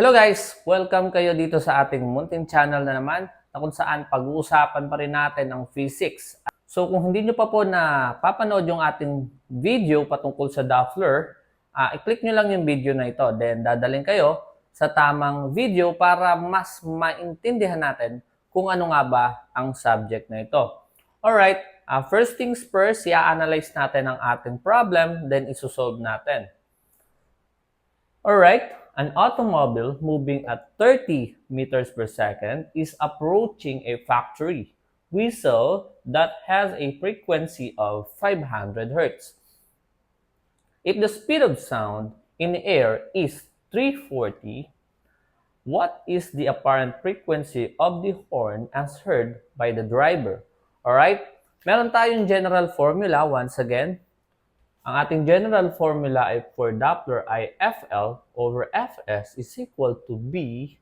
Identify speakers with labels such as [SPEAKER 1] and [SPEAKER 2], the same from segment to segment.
[SPEAKER 1] Hello guys! Welcome kayo dito sa ating munting channel na naman na kung saan pag-uusapan pa rin natin ang physics. So kung hindi nyo pa po na papanood yung ating video patungkol sa Doppler, ah, i-click nyo lang yung video na ito. Then dadaling kayo sa tamang video para mas maintindihan natin kung ano nga ba ang subject na ito. Alright, ah, first things first, i-analyze natin ang ating problem, then isusolve natin. Alright, an automobile moving at 30 meters per second is approaching a factory whistle that has a frequency of 500 hertz. If the speed of sound in the air is 340, what is the apparent frequency of the horn as heard by the driver? Alright? Meron tayong general formula once again. Ang ating general formula ay for Doppler ay FL over Fs is equal to B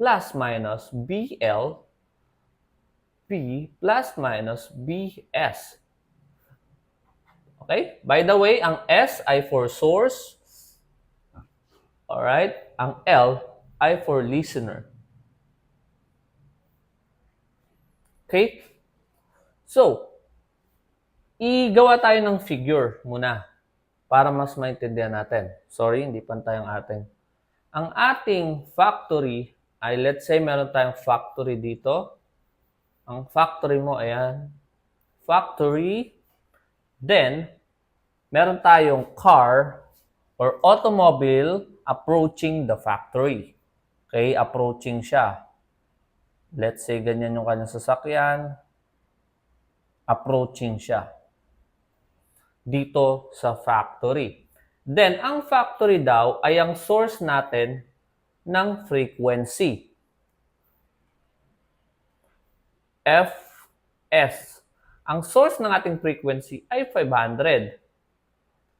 [SPEAKER 1] plus minus BL P plus minus BS. Okay? By the way, ang S ay for source. Alright? Ang L ay for listener. Okay? So, igawa tayo ng figure muna para mas maintindihan natin. Sorry, hindi pantay ang ating. Ang ating factory ay let's say meron tayong factory dito. Ang factory mo, ayan. Factory. Then, meron tayong car or automobile approaching the factory. Okay, approaching siya. Let's say ganyan yung kanyang sasakyan. Approaching siya dito sa factory. Then, ang factory daw ay ang source natin ng frequency. Fs. Ang source ng ating frequency ay 500.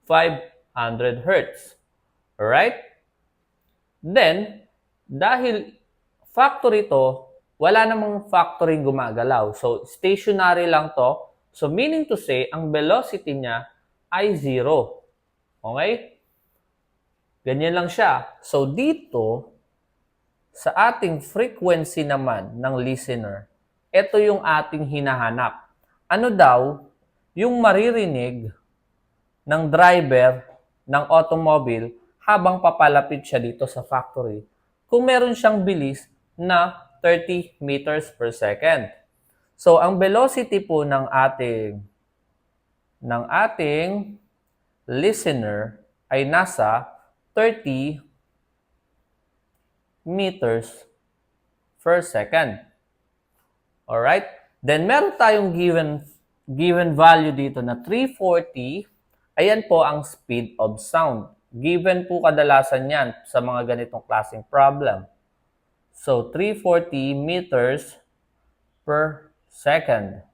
[SPEAKER 1] 500 Hertz. Alright? Then, dahil factory to, wala namang factory gumagalaw. So, stationary lang to. So, meaning to say, ang velocity niya ay zero. Okay? Ganyan lang siya. So, dito, sa ating frequency naman ng listener, ito yung ating hinahanap. Ano daw yung maririnig ng driver ng automobile habang papalapit siya dito sa factory kung meron siyang bilis na 30 meters per second. So, ang velocity po ng ating ng ating listener ay nasa 30 meters per second. Alright? Then, meron tayong given, given value dito na 340. Ayan po ang speed of sound. Given po kadalasan yan sa mga ganitong klaseng problem. So, 340 meters per second.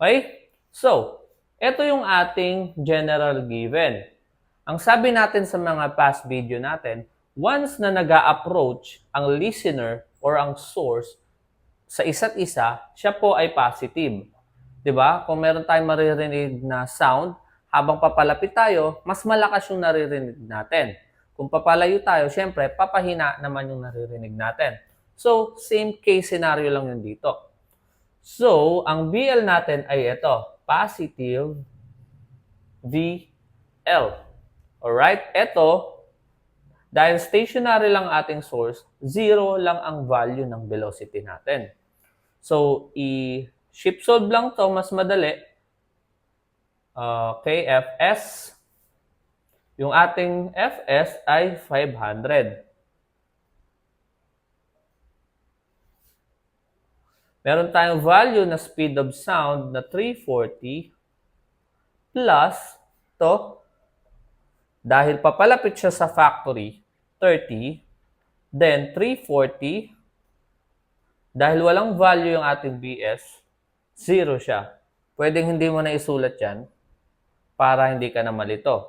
[SPEAKER 1] Okay? So, ito yung ating general given. Ang sabi natin sa mga past video natin, once na nag approach ang listener or ang source sa isa't isa, siya po ay positive. 'Di ba? Kung meron tayong maririnig na sound, habang papalapit tayo, mas malakas yung naririnig natin. Kung papalayo tayo, syempre, papahina naman yung naririnig natin. So, same case scenario lang yun dito. So, ang BL natin ay ito, positive VL. Alright? Ito, dahil stationary lang ating source, zero lang ang value ng velocity natin. So, i-shift solve lang to mas madali. Uh, KFS. Yung ating Fs ay 500. Meron tayong value na speed of sound na 340 plus to dahil papalapit siya sa factory 30 then 340 dahil walang value yung ating BS zero siya. Pwedeng hindi mo na isulat yan para hindi ka na malito.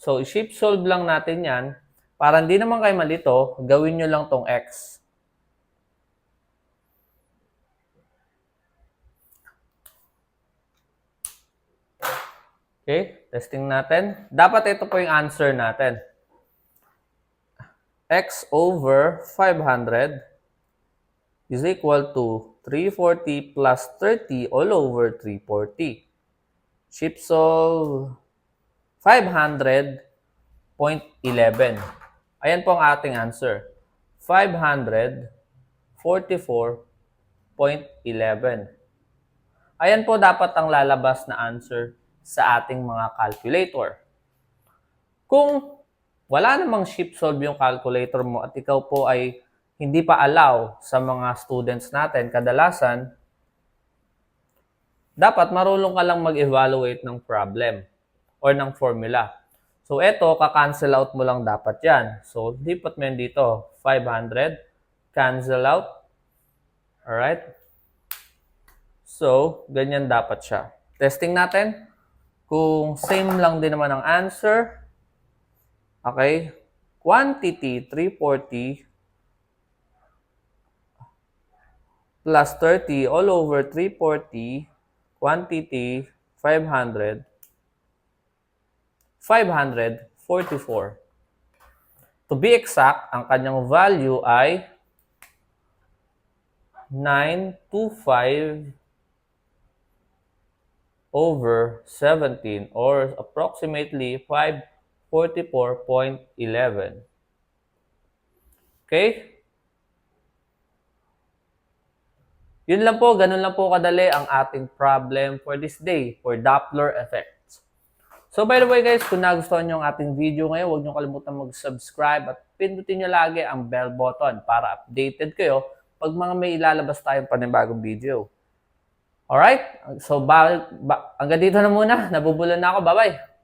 [SPEAKER 1] So, shift solve lang natin yan. Para hindi naman kayo malito, gawin nyo lang tong X. Okay, testing natin. Dapat ito po yung answer natin. x over 500 is equal to 340 plus 30 all over 340. Ship solve 500.11. Ayan po ang ating answer. 544.11. Ayan po dapat ang lalabas na answer sa ating mga calculator. Kung wala namang ship solve yung calculator mo at ikaw po ay hindi pa allow sa mga students natin, kadalasan, dapat marunong ka lang mag-evaluate ng problem or ng formula. So, eto, ka-cancel out mo lang dapat yan. So, lipat mo yan dito. 500, cancel out. Alright? So, ganyan dapat siya. Testing natin. Kung same lang din naman ang answer, okay, quantity 340 plus 30 all over 340, quantity 500, 544. To be exact, ang kanyang value ay 925 over 17 or approximately 544.11. Okay? Yun lang po, ganun lang po kadali ang ating problem for this day for Doppler effects. So by the way guys, kung nagustuhan nyo ang ating video ngayon, huwag nyo kalimutan mag-subscribe at pindutin nyo lagi ang bell button para updated kayo pag mga may ilalabas tayong panibagong video. Alright? So, ba, ba, hanggang dito na muna. Nabubulan na ako. Bye-bye.